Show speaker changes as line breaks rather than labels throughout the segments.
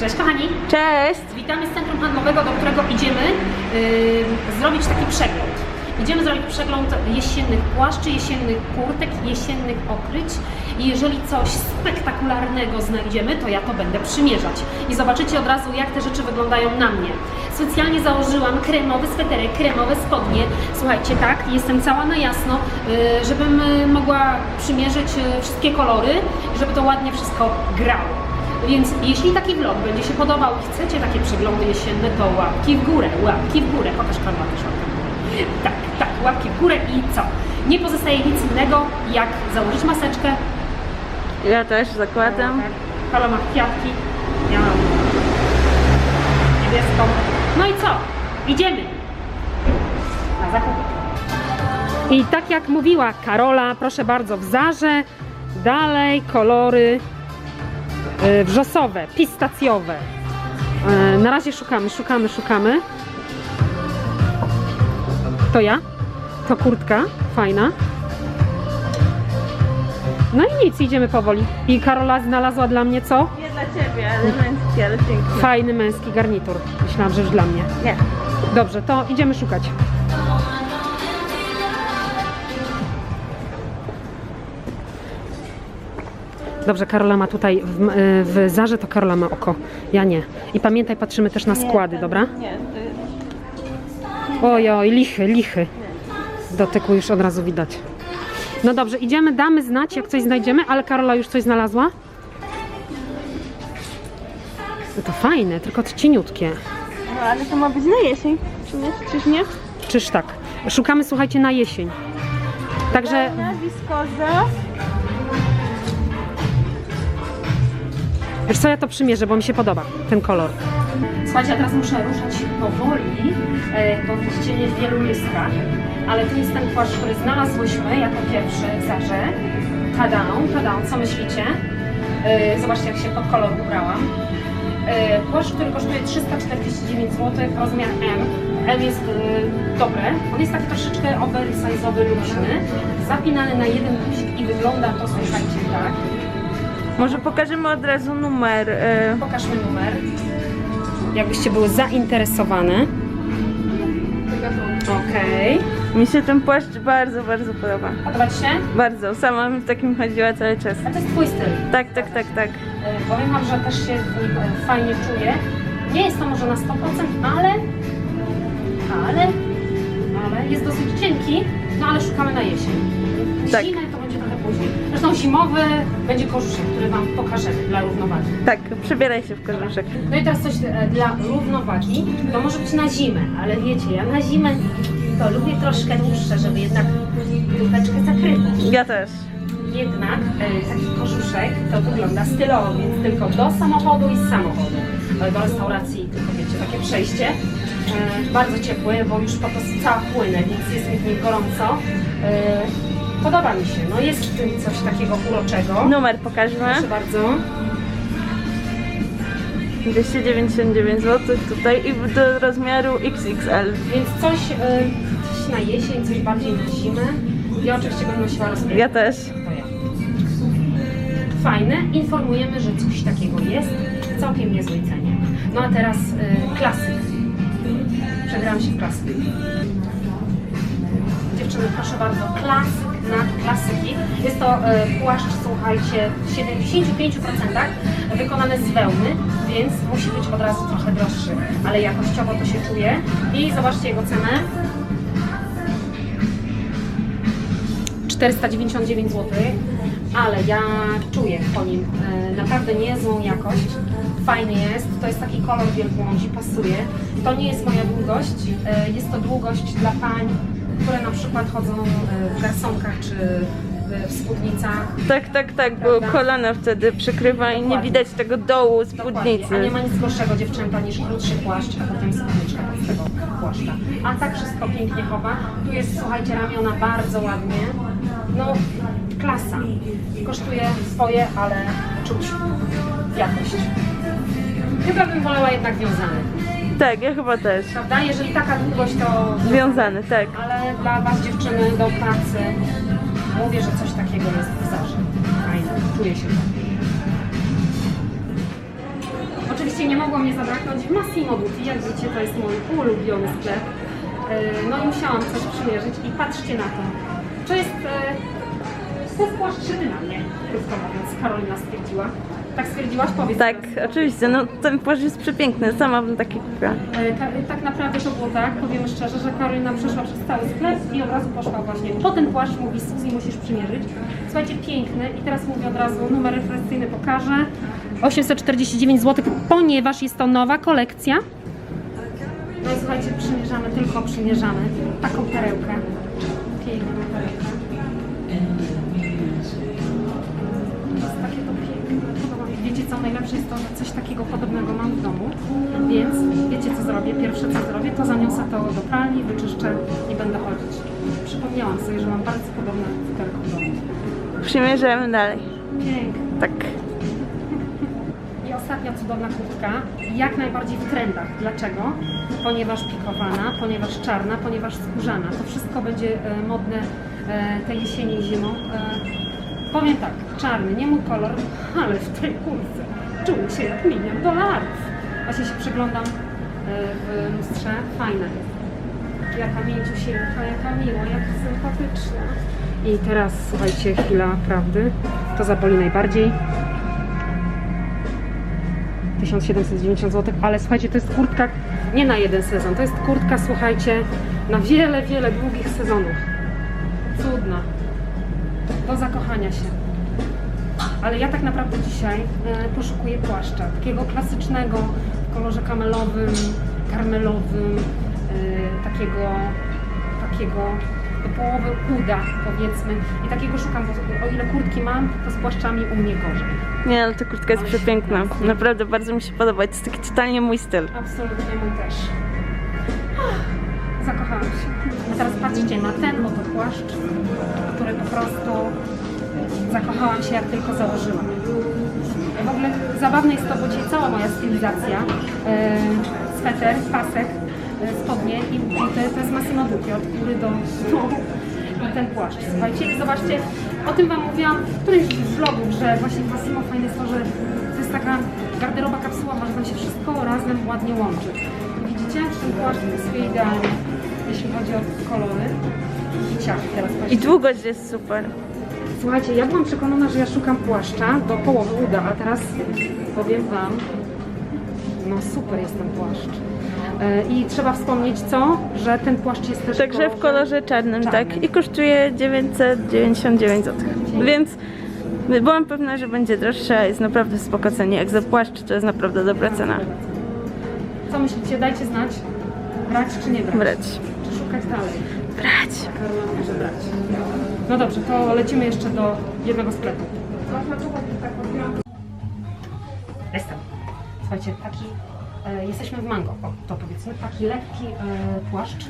Cześć kochani!
Cześć!
Witamy z centrum handlowego, do którego idziemy yy, zrobić taki przegląd. Idziemy zrobić przegląd jesiennych płaszczy, jesiennych kurtek, jesiennych okryć i jeżeli coś spektakularnego znajdziemy, to ja to będę przymierzać. I zobaczycie od razu, jak te rzeczy wyglądają na mnie. Specjalnie założyłam kremowy sweterek, kremowe spodnie. Słuchajcie, tak, jestem cała na jasno, yy, żebym yy, mogła przymierzyć yy, wszystkie kolory, żeby to ładnie wszystko grało. Więc jeśli taki vlog będzie się podobał i chcecie takie przeglądy jesienne, to łapki w górę, łapki w górę. Pokaż Karla też łapkę w górę. Tak, tak, łapki w górę i co? Nie pozostaje nic innego, jak założyć maseczkę.
Ja też zakładam.
Karla ma kwiatki, ja mam niebieską. No i co? Idziemy na zakupy. I tak jak mówiła Karola, proszę bardzo, w Zarze dalej kolory wrzosowe, pistacjowe. Y, Na razie szukamy, szukamy, szukamy. To ja? To kurtka, fajna. No i nic, idziemy powoli. I Karola znalazła dla mnie co?
Nie dla ciebie, ale męski, ale piękny.
Fajny męski garnitur. Myślałam, że już dla mnie.
Nie.
Dobrze, to idziemy szukać. Dobrze, Karola ma tutaj w, y, w Zarze to Karola ma oko, ja nie. I pamiętaj, patrzymy też na składy, dobra?
Nie, to.
Oj, oj, lichy, lichy. Dotyku już od razu widać. No dobrze, idziemy, damy znać, jak coś znajdziemy, ale Karola już coś znalazła? No to fajne, tylko cieniutkie.
No ale to ma być na jesień. Czy nie? Czyż nie?
Czyż tak? Szukamy, słuchajcie, na jesień. Także
Na wiskoza.
Wiesz co, ja to przymierzę, bo mi się podoba ten kolor. Słuchajcie, teraz muszę ruszać powoli, e, bo widzicie wielu miejscach, ale to jest ten płaszcz, który znalazłyśmy jako pierwszy w Zarze. Tadą, co myślicie? E, Zobaczcie, jak się pod kolor ubrałam. E, Płaszcz, który kosztuje 349 zł, rozmiar M. M jest dobre. On jest taki troszeczkę oversize'owy, luźny, zapinany na jeden guzik i wygląda to, słuchajcie, tak.
Może pokażemy od razu numer. y,
Pokażmy numer. Jakbyście były zainteresowane. Okej.
Mi się ten płaszcz bardzo, bardzo podoba.
Podoba Ci się?
Bardzo. Sama bym w takim chodziła cały czas.
A to jest Twój styl.
Tak, tak, tak, tak.
E, Powiem Wam, że też się w nim e, fajnie czuję. Nie jest to może na 100%, ale... Ale... Ale jest dosyć cienki, no ale szukamy na jesień.
Tak.
Zimę później. Zresztą zimowy będzie kożuszek, który Wam pokażemy dla równowagi.
Tak, przebieraj się w kożuszek.
No i teraz coś e, dla równowagi. To może być na zimę, ale wiecie, ja na zimę to lubię troszkę dłuższe, żeby jednak dupeczkę zakrywać.
Ja też.
Jednak e, taki kożuszek to wygląda stylowo, więc tylko do samochodu i z samochodu. E, Do restauracji tylko wiecie, takie przejście. E, bardzo ciepły, bo już po prostu cała płynę, więc jest mi w nim gorąco. E, Podoba mi się, no jest w tym coś takiego uroczego.
Numer pokażmy.
Proszę bardzo.
299 zł tutaj i do rozmiaru XXL.
Więc coś, e, coś na jesień, coś bardziej na zimę. Ja oczywiście będę nosiła rozmiar.
Ja też.
To ja. Fajne. Informujemy, że coś takiego jest całkiem niezłej cenie. No a teraz e, klasyk. Przegrałam się w klasyk. Dziewczyny, proszę bardzo, klasyk na klasyki. Jest to e, płaszcz, słuchajcie, w 75% wykonany z wełny, więc musi być od razu trochę droższy, ale jakościowo to się czuje. I zobaczcie jego cenę. 499 zł, ale ja czuję po nim e, naprawdę niezłą jakość. Fajny jest, to jest taki kolor wielbłądzi, pasuje. To nie jest moja długość, e, jest to długość dla pań, które na przykład chodzą e, w garsonkach czy e, w spódnicach.
Tak, tak, tak, bo
Prawda?
kolana wtedy przykrywa i nie
Dokładnie.
widać tego dołu
Dokładnie,
spódnicy.
a nie ma nic gorszego dziewczęta niż krótszy płaszcz, a potem spódniczka z tego płaszcza. A tak wszystko pięknie chowa. Tu jest, słuchajcie, ramiona bardzo ładnie. No, klasa. Kosztuje swoje, ale czuć jakość. Chyba bym wolała jednak wiązany,
Tak, ja chyba też.
prawda? Jeżeli taka długość, to...
Związany, tak.
Ale dla Was dziewczyny do pracy mówię, że coś takiego jest w zarze. Fajne, czuję się tak. Oczywiście nie mogło mnie zabraknąć w Massimo Dutti. Jak wiecie, to jest mój ulubiony sklep. E, No i musiałam coś przymierzyć i patrzcie na to. To jest, to jest płaszcz szyty na mnie, krótko mówiąc, Karolina stwierdziła. Tak stwierdziłaś? Powiedz
Tak, oczywiście, no ten płaszcz jest przepiękny, sama bym taki kupiła.
E, ka- Tak naprawdę to było tak, powiemy szczerze, że Karolina przeszła przez cały sklep i od razu poszła właśnie po ten płaszcz, mówi Suzy, musisz przymierzyć. Słuchajcie, piękny i teraz mówię od razu, numer referencyjny pokażę. 849 zł, ponieważ jest to nowa kolekcja. No i słuchajcie, przymierzamy, tylko przymierzamy taką perełkę. Piękną perełkę. Co, najlepsze jest to, że coś takiego podobnego mam w domu, więc wiecie co zrobię? Pierwsze co zrobię, to zaniosę to do pralni, wyczyszczę i będę chodzić. Przypomniałam sobie, że mam bardzo podobne futerko w domu.
Przymierzamy dalej.
Piękne.
Tak.
I ostatnia cudowna kurtka, jak najbardziej w trendach. Dlaczego? Ponieważ pikowana, ponieważ czarna, ponieważ skórzana. To wszystko będzie e, modne e, tej jesieni i zimą. E, powiem tak, czarny, nie mój kolor, ale w tej kurtce czuję się jak milion dolarów. Właśnie się przyglądam e, w lustrze, fajne. Jaka mięciusieńka, jaka miła, jaka sympatyczna. I teraz słuchajcie, chwila prawdy. To zaboli najbardziej. 1790 zł, ale słuchajcie, to jest kurtka nie na jeden sezon, to jest kurtka, słuchajcie, na wiele, wiele długich sezonów. Cudna. Do zakochania się. Ale ja tak naprawdę dzisiaj e, poszukuję płaszcza, takiego klasycznego, w kolorze kamelowym, karmelowym, e, takiego, takiego do połowy uda, powiedzmy. I takiego szukam, bo o ile kurtki mam, to z płaszczami u mnie gorzej.
Nie, ale ta kurtka jest przepiękna. Naprawdę bardzo mi się podoba. To jest taki totalnie mój styl.
Absolutnie mój też. Zakochałam się. A teraz patrzcie na ten oto płaszcz, który po prostu zakochałam się jak tylko założyłam. W ogóle zabawne jest to, bo dzisiaj cała moja stylizacja, e, sweter, pasek, e, spodnie i buty, to jest Massimo Dutti, od góry do dołu i ten płaszcz. Słuchajcie, i zobaczcie, o tym Wam mówiłam w którymś z vlogów, że właśnie Massimo fajne jest to, że to jest taka garderoba kapsułowa, że tam się wszystko razem ładnie łączy. Widzicie, ten płaszcz pasuje idealnie, jeśli chodzi o kolory. I ciach, teraz
I długość jest super.
Słuchajcie, ja byłam przekonana, że ja szukam płaszcza do połowy uda, a teraz powiem Wam, no super jest ten płaszcz. E, I trzeba wspomnieć co? Że ten płaszcz jest też
Także w kolorze czarnym,
czarnym.
tak. I kosztuje 999 zł. Więc byłam pewna, że będzie droższa. Jest naprawdę spoko cenie. Jak za płaszcz to jest naprawdę dobra cena.
Co myślicie? Dajcie znać. Brać czy nie brać?
Brać.
Czy szukać dalej?
Brać.
Karola mówi, że brać. No dobrze, to lecimy jeszcze do jednego sklepu. Jestem. Słuchajcie, taki, e, jesteśmy w mango, o, to powiedzmy, taki lekki e, płaszcz,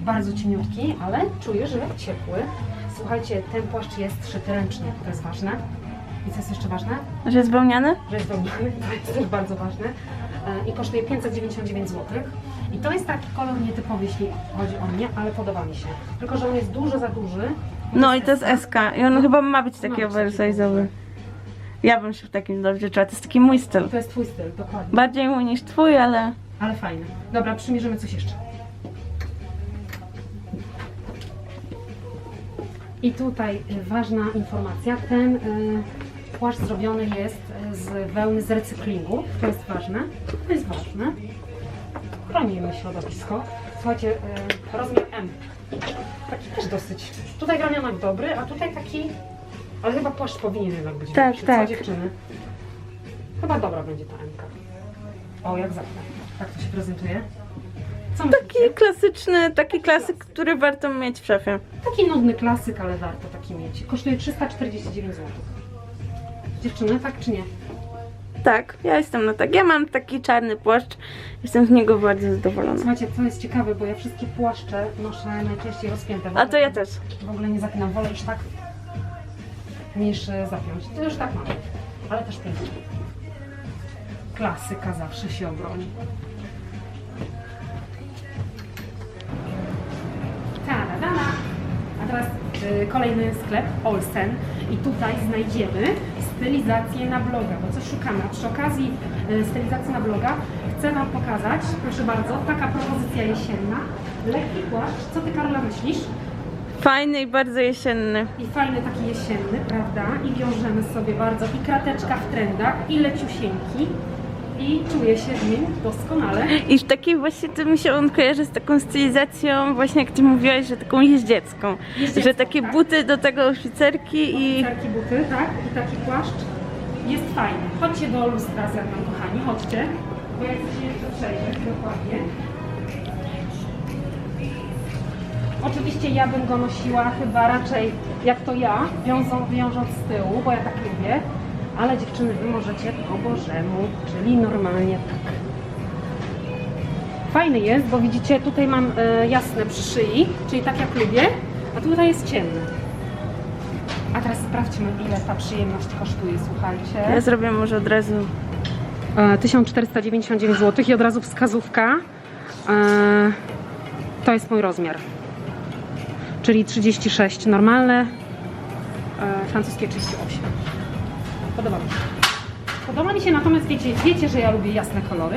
bardzo cieniutki, ale czuję, że ciepły. Słuchajcie, ten płaszcz jest szyty ręcznie, to jest ważne. I co jest jeszcze ważne?
Że jest wełniany?
że jest wełniany, to jest też bardzo ważne. I kosztuje 599 zł. I to jest taki kolor nietypowy, jeśli chodzi o mnie, ale podoba mi się. Tylko, że on jest dużo za duży.
No i to jest SK. I on chyba ma być taki
taki
oversize'owy. Ja bym się w takim dobrze czuła. To jest taki mój styl.
To jest twój styl, dokładnie.
Bardziej mój niż twój, ale...
Ale fajny. Dobra, przymierzymy coś jeszcze. I tutaj ważna informacja. Ten y, płaszcz zrobiony jest y, z wełny z recyklingu. To jest ważne. To jest ważne. Chronimy środowisko. Słuchajcie, y, rozmiar M. Taki też dosyć. Tutaj ramionek dobry, a tutaj taki... Ale chyba płaszcz powinien jednak być
Tak,
większy.
tak.
Co dziewczyny? Chyba dobra będzie ta M. O, jak zawsze. Tak to się prezentuje. Co
Taki
myślicie?
klasyczny, taki klasyk, który warto mieć w szafie.
Taki nudny klasyk, ale warto taki mieć. Kosztuje 349 zł. Dziewczyny, tak czy nie?
Tak, ja jestem na tak. Ja mam taki czarny płaszcz. Jestem z niego bardzo zadowolona.
Słuchajcie, co jest ciekawe, bo ja wszystkie płaszcze noszę najczęściej rozpięte.
A to ja też.
W ogóle nie zapinam, wolę już tak niż e, zapiąć. To już tak mam, ale też pięknie. Klasyka zawsze się obroni. Kolejny sklep, Olsen. I tutaj znajdziemy styl stylizację na bloga, bo coś szukamy. A przy okazji e, stylizacji na bloga chcę Wam pokazać, proszę bardzo, taka propozycja jesienna. Lekki płaszcz. Co Ty, Karola, myślisz?
Fajny i bardzo jesienny.
I fajny taki jesienny, prawda? I wiążemy sobie bardzo. I krateczka w trendach, i leciusieńki. I czuję się w nim doskonale.
I w takiej właśnie to mi się on kojarzy z taką stylizacją, właśnie jak ty mówiłaś, że taką jeździecką.
Jeździecką,
że takie
tak.
buty do tego oficerki i
Taki buty, tak? I taki płaszcz. Jest fajny. Chodźcie do lustra ze mną, kochani, chodźcie. Bo ja chcę się jeszcze przejrzeć dokładnie. Oczywiście ja bym go nosiła chyba raczej jak to ja, wiążą, wiążąc z tyłu, bo ja tak lubię. Ale dziewczyny, wy możecie po bożemu, czyli normalnie tak. Fajny jest, bo widzicie, tutaj mam e, jasne przy szyi, czyli tak jak lubię, a tutaj jest ciemne. A teraz sprawdźmy, ile ta przyjemność kosztuje,
ja
słuchajcie.
zrobię może od razu.
E, 1499 zł i od razu wskazówka. E, to jest mój rozmiar. Czyli 36 normalne, e, francuskie 38. Podoba mi się. Podoba mi się natomiast, wiecie, wiecie, że ja lubię jasne kolory.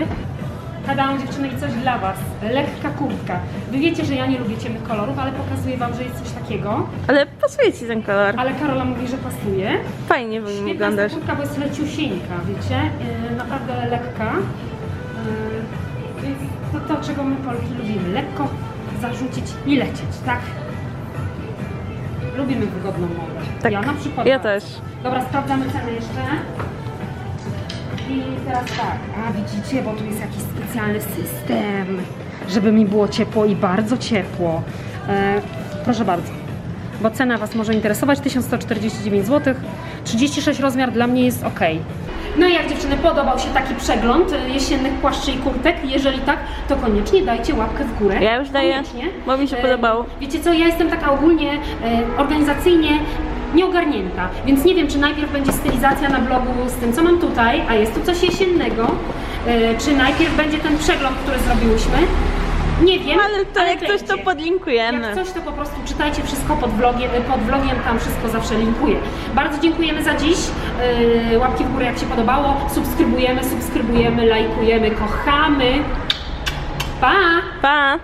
Tadam dziewczyny i coś dla Was. Lekka kurtka. Wy wiecie, że ja nie lubię ciemnych kolorów, ale pokazuję Wam, że jest coś takiego.
Ale pasuje ci ten kolor.
Ale Karola mówi, że pasuje.
Fajnie
Świetna
wyglądasz.
kurtka, bo jest leciusieńka, wiecie? Yy, naprawdę lekka. Yy, to, to, czego my Polki lubimy. Lekko zarzucić i lecieć, tak? Lubimy wygodną modę.
Tak,
Ja na przykład.
ja też.
Dobra, sprawdzamy cenę jeszcze. I teraz tak, a widzicie, bo tu jest jakiś specjalny system, żeby mi było ciepło i bardzo ciepło. E, proszę bardzo, bo cena Was może interesować, 1149 zł, 36 rozmiar dla mnie jest ok. No i jak dziewczyny, podobał się taki przegląd e, jesiennych płaszczy i kurtek? Jeżeli tak, to koniecznie dajcie łapkę w górę.
Ja już daję,
Koniecznie.
bo mi się
E,
podobało.
Wiecie co, ja jestem taka ogólnie e, organizacyjnie nieogarnięta, więc nie wiem, czy najpierw będzie stylizacja na blogu z tym, co mam tutaj, a jest tu coś jesiennego, czy najpierw będzie ten przegląd, który zrobiłyśmy. Nie wiem,
Ale to jak coś to
będzie.
podlinkujemy.
Jak coś, to po prostu czytajcie wszystko pod vlogiem, pod vlogiem tam wszystko zawsze linkuję. Bardzo dziękujemy za dziś. Yy, łapki w górę, jak się podobało. Subskrybujemy, subskrybujemy, lajkujemy, kochamy. Pa!
Pa!